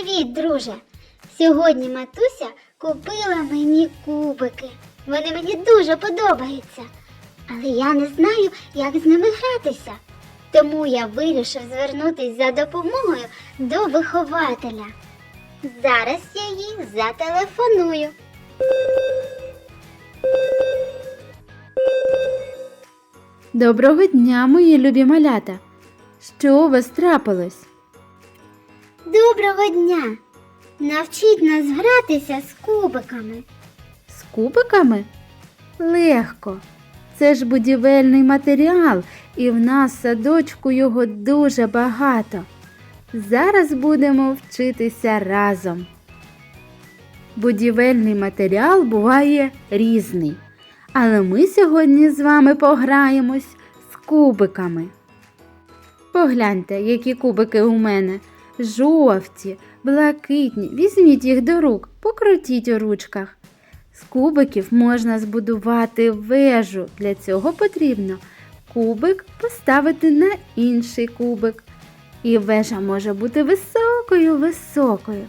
Привіт, друже! Сьогодні матуся купила мені кубики. Вони мені дуже подобаються. Але я не знаю, як з ними гратися. Тому я вирішив звернутися за допомогою до вихователя. Зараз я їй зателефоную. Доброго дня, мої любі малята. Що у вас трапилось? Доброго дня! Навчіть нас гратися з кубиками. З кубиками? Легко. Це ж будівельний матеріал, і в нас в садочку його дуже багато. Зараз будемо вчитися разом. Будівельний матеріал буває різний. Але ми сьогодні з вами пограємось з кубиками. Погляньте, які кубики у мене. Жовті, блакитні. Візьміть їх до рук, покрутіть у ручках. З кубиків можна збудувати вежу. Для цього потрібно кубик поставити на інший кубик. І вежа може бути високою, високою.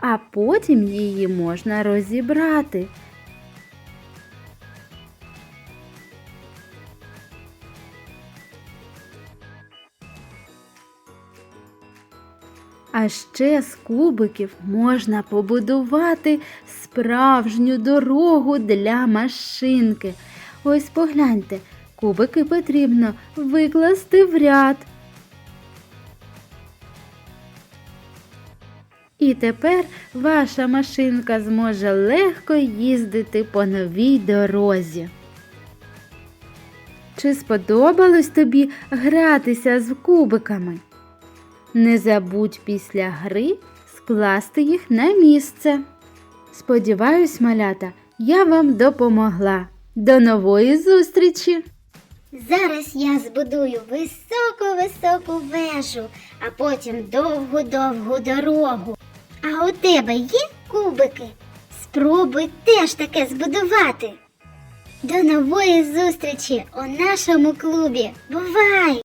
А потім її можна розібрати. А ще з кубиків можна побудувати справжню дорогу для машинки. Ось погляньте, кубики потрібно викласти в ряд. І тепер ваша машинка зможе легко їздити по новій дорозі. Чи сподобалось тобі гратися з кубиками? Не забудь після гри скласти їх на місце. Сподіваюсь, малята, я вам допомогла. До нової зустрічі! Зараз я збудую високу-високу вежу, а потім довгу-довгу дорогу. А у тебе є кубики? Спробуй теж таке збудувати. До нової зустрічі у нашому клубі. Бувай!